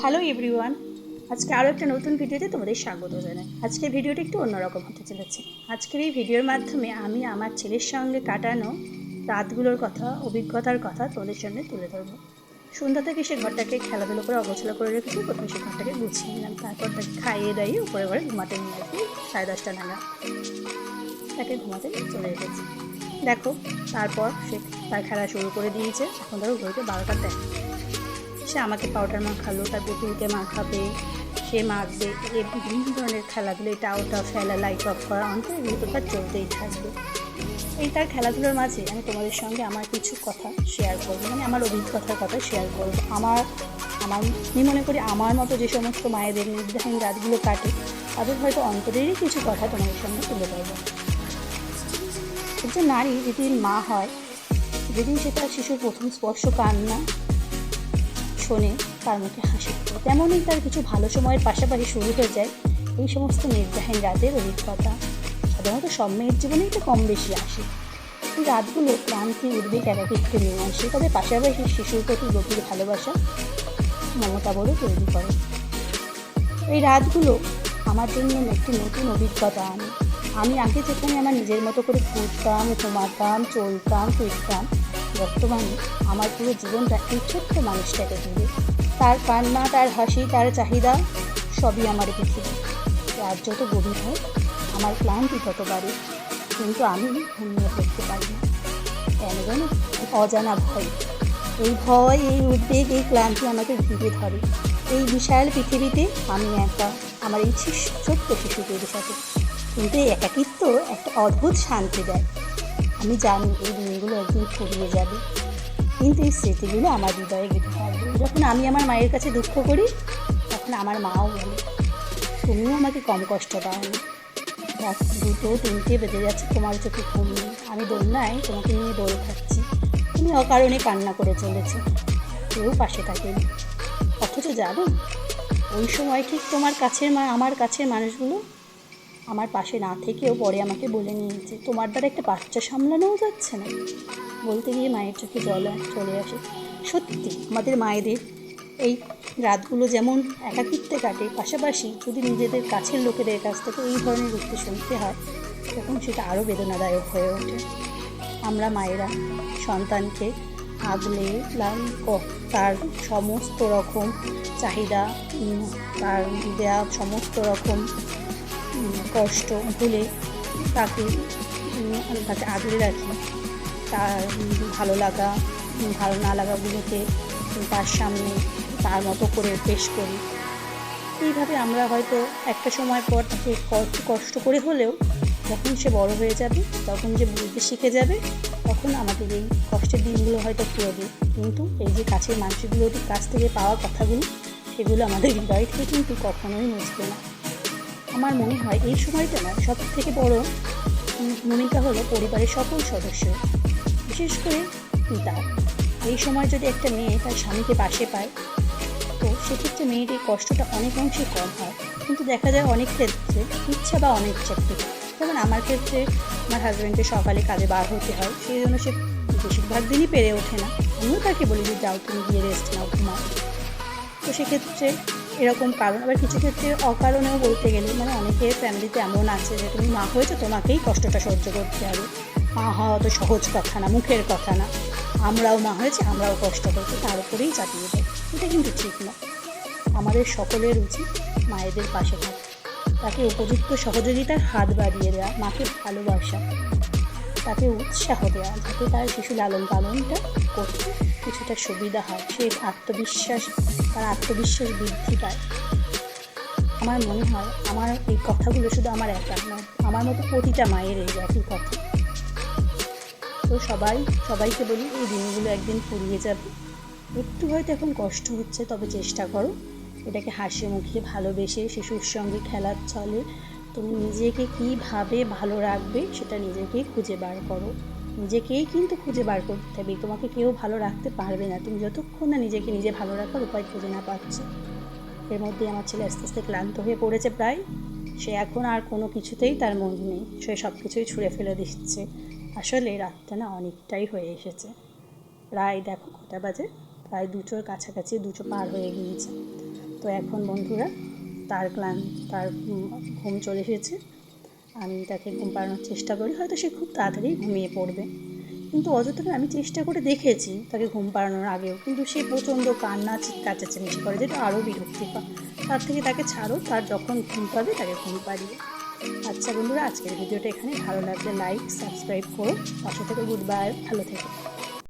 Hello everyone আজকে আরও একটা নতুন ভিডিওতে তোমাদের স্বাগত জানাই। আজকের ভিডিওটা একটু অন্যরকম হতে চলেছে। আজকের এই ভিডিওর মাধ্যমে আমি আমার ছেলের সঙ্গে কাটানো রাতগুলোর কথা, অভিজ্ঞতার কথা তোমাদের সামনে তুলে ধরবো। সন্ধ্যা থেকে সে ঘরটাকে খেলাধুলো করে অগোছলা করে রেখেছি। প্রথমে সে ঘরটাকে গুছিয়ে নিলাম। তারপর তাকে খাইয়ে দাইয়ে উপরে ঘরে ঘুমাতে নিয়ে আসি। সাড়ে দশটা নাগাদ তাকে ঘুমাতে চলে এসেছি। দেখো, তারপর সে তার খেলা শুরু করে দিয়েছে। এখন ধরো ঘড়িতে বারোটার দেয় সে আমাকে পাউডার মাখালো তার পুতুলকে মাখাবে, সে মাখবে, এ বিভিন্ন ধরনের খেলাধুলো, এটা ওটা ফেলা লাইট অফ করা, অন্তত এগুলো তো তার চলতেই থাকবে। এই তার খেলাধুলোর মাঝে আমি তোমাদের সঙ্গে আমার কিছু কথা শেয়ার করব মানে আমার অভিজ্ঞতার কথা শেয়ার করব। আমার আমার, আমি মনে করি আমার মতো যে সমস্ত মায়েদের নির্ধারণ রাতগুলো কাটে, তাদের হয়তো অন্তরেরই কিছু কথা তোমাদের সঙ্গে তুলে ধরবো। একজন নারী যেদিন মা হয়, যেদিন সে তার শিশুর প্রথম স্পর্শ কান্না শোনে তার মুখে হাসি। তেমনই তার কিছু ভালো সময়ের পাশাপাশি শুরু হয়ে যায় এই সমস্ত নির্দাহীন রাতের অভিজ্ঞতা। সাধারণত সব মেয়ের জীবনেই তো কম বেশি আসে। এই রাতগুলো ক্লান্তি, উদ্বেগ একাকিত্ব নিয়ে আসে। তবে পাশাপাশি শিশুর প্রতি গভীর ভালোবাসা মমতাবোধও তৈরি করে। এই রাতগুলো আমার জন্য একটি নতুন অভিজ্ঞতা। আনে আমি আগে যেখানে আমার নিজের মতো করে ঘুরতাম ঘুমাতাম, চলতাম, ফিরতাম বর্তমানে আমার পুরো জীবনটা এই ছোট্ট মানুষটাকে ঘিরে। তার কান্না, তার হাসি, তার চাহিদা সবই আমার পৃথিবী রাত যত গভীর হয় আমার ক্লান্তি তত বাড়ে। কিন্তু আমি ঘুমিয়ে করতে পারি না। কেন যেন অজানা ভয়। এই ভয়, এই উদ্বেগ, এই ক্লান্তি আমাকে ঘিরে ধরে। এই বিশাল পৃথিবীতে আমি একা, আমার এই ছোট্ট শিশুটির সাথে। কিন্তু এই একাকিত্ব একটা অদ্ভুত শান্তি দেয়। আমি জানি এই দিনগুলো একদিন ফুরিয়ে যাবে। কিন্তু এই স্মৃতিগুলো আমার হৃদয়ে গেঁথে থাকবে। যখন আমি আমার মায়ের কাছে দুঃখ করি, তখন আমার মাও বলে, তুমিও আমাকে কম কষ্ট দাওনি রাত দুটো তিনটে বেঁধে যাচ্ছে, তোমার চোখে ঘুম নেই। আমি দোলনায় তোমাকে নিয়ে দোল খাচ্ছি। তুমি অকারণে কান্না করে চলেছে। কেউ পাশে থাকেনি অথচ জানো, ওই সময় ঠিক তোমার কাছের মা, আমার কাছের মানুষগুলো আমার পাশে না থেকেও পরে আমাকে বলে নিয়েছে, তোমার দ্বারা একটা বাচ্চা সামলানোও যাচ্ছে না। বলতে গিয়ে মায়ের চোখে জল চলে আসে। সত্যি, আমাদের মায়েদের এই রাতগুলো যেমন একাকিত্বে কাটে, পাশাপাশি যদি নিজেদের কাছের লোকেদের কাছ থেকে এই ধরনের উক্তি শুনতে হয়, তখন সেটা আরও বেদনাদায়ক হয়ে ওঠে। আমরা মায়েরা সন্তানকে আগলে তার সমস্ত রকম চাহিদা তার দেওয়া সমস্ত রকম কষ্ট ভুলে তাকে তাকে আগলে রাখি। তার ভালো লাগা, ভালো না লাগাগুলোকে তার সামনে তার মতো করে পেশ করি। এইভাবে আমরা হয়তো একটা সময় পর তাকে কষ্ট করে হলেও যখন সে বড় হয়ে যাবে, তখন যে বুঝতে শিখে যাবে, তখন আমাদের এই কষ্টের দিনগুলো হয়তো ফুরবে কিন্তু এই যে কাছের মানুষগুলোর কাছ থেকে পাওয়া কথাগুলো, সেগুলো আমাদের হৃদয় থেকে কিন্তু কখনোই মুছবে না। আমার মনে হয় এই সময়টা না সব থেকে বড় ভূমিকা হলো পরিবারের সকল সদস্য, বিশেষ করে পিতা। এই সময় যদি একটা মেয়ে তার স্বামীকে পাশে পায়, তো সেক্ষেত্রে মেয়ের এই কষ্টটা অনেক অংশে কম হয়। কিন্তু দেখা যায় অনেক ক্ষেত্রে ইচ্ছা বা অনিচ্ছা থেকে যেমন আমার ক্ষেত্রে আমার হাজব্যান্ডকে সকালে কাজে বার হতে হয়, সেই জন্য সে বেশিরভাগ দিনই পেরে ওঠে না। আমিও তাকে বলি যে, যাও তুমি গিয়ে রেস্ট নাও, ঘুমাও। তো সেক্ষেত্রে এরকম কারণ। আবার কিছু ক্ষেত্রে অকারণেও বলতে গেলে মানে অনেকের ফ্যামিলিতে এমন আছে যে তুমি মা হয়েছো, তোমাকেই কষ্টটা সহ্য করতে হবে। মা হওয়া তো সহজ কথা না, মুখের কথা না। আমরাও মা হয়েছে, আমরাও কষ্ট করছি, তার উপরেই চাপিয়ে দেয়। এটা কিন্তু ঠিক না। আমাদের সকলের উচিত মায়েদের পাশে থাকা। তাকে উপযুক্ত সহযোগিতার হাত বাড়িয়ে দেওয়া, মাকে ভালোবাসা, তাকে উৎসাহ দেওয়া, যাতে তার শিশু লালন পালনটা করতে কিছুটা সুবিধা হয়, সে আত্মবিশ্বাস তার আত্মবিশ্বাস বৃদ্ধি পায়। আমার মনে হয় আমার এই কথাগুলো শুধু আমার একা নয়, আমার মতো প্রতিটা মায়ের এই একই কথা। তো সবাই, সবাইকে বলি, এই দিনগুলো একদিন ফুরিয়ে যাবে। একটু হয়তো এখন কষ্ট হচ্ছে, তবে চেষ্টা করো। এটাকে হাসি মুখে ভালোবেসে শিশুর সঙ্গে খেলার ছলে তুমি নিজেকে কীভাবে ভালো রাখবে, সেটা নিজেকেই খুঁজে বার করো। নিজেকেই কিন্তু খুঁজে বার করতে হবে। তোমাকে কেউ ভালো রাখতে পারবে না। তুমি যতক্ষণ না নিজেকে নিজে ভালো রাখার উপায় খুঁজে না পাচ্ছ। এর মধ্যে আমার ছেলে আস্তে আস্তে ক্লান্ত হয়ে পড়েছে প্রায়। সে এখন আর কোনো কিছুতেই তার মন নেই। সে সব কিছুই ছুঁড়ে ফেলে দিচ্ছে। আসলে রাতটা না অনেকটাই হয়ে এসেছে। প্রায় দেখো কটা বাজে? প্রায় দুটোর কাছাকাছি দুটো পার হয়ে গিয়েছে। তো এখন বন্ধুরা, তার ক্লান, তার ঘুম চলে এসেছে। আমি তাকে ঘুম পাড়ানোর চেষ্টা করি, হয়তো সে খুব তাড়াতাড়ি ঘুমিয়ে পড়বে। কিন্তু অযথা আমি চেষ্টা করে দেখেছি তাকে ঘুম পাড়ানোর আগেও। কিন্তু সে প্রচণ্ড কান্না, চিৎকার, চেঁচামেচি করে, যেটা আরও বিরক্তিকর। তার থেকে তাকে ছাড়ো, তার যখন ঘুম পাবে তাকে ঘুম পাড়িয়ে। আচ্ছা বন্ধুরা, আজকের ভিডিওটা এখানে ভালো লাগলে লাইক সাবস্ক্রাইব করো। পাশে থেকে গুড বাই ভালো থেকো।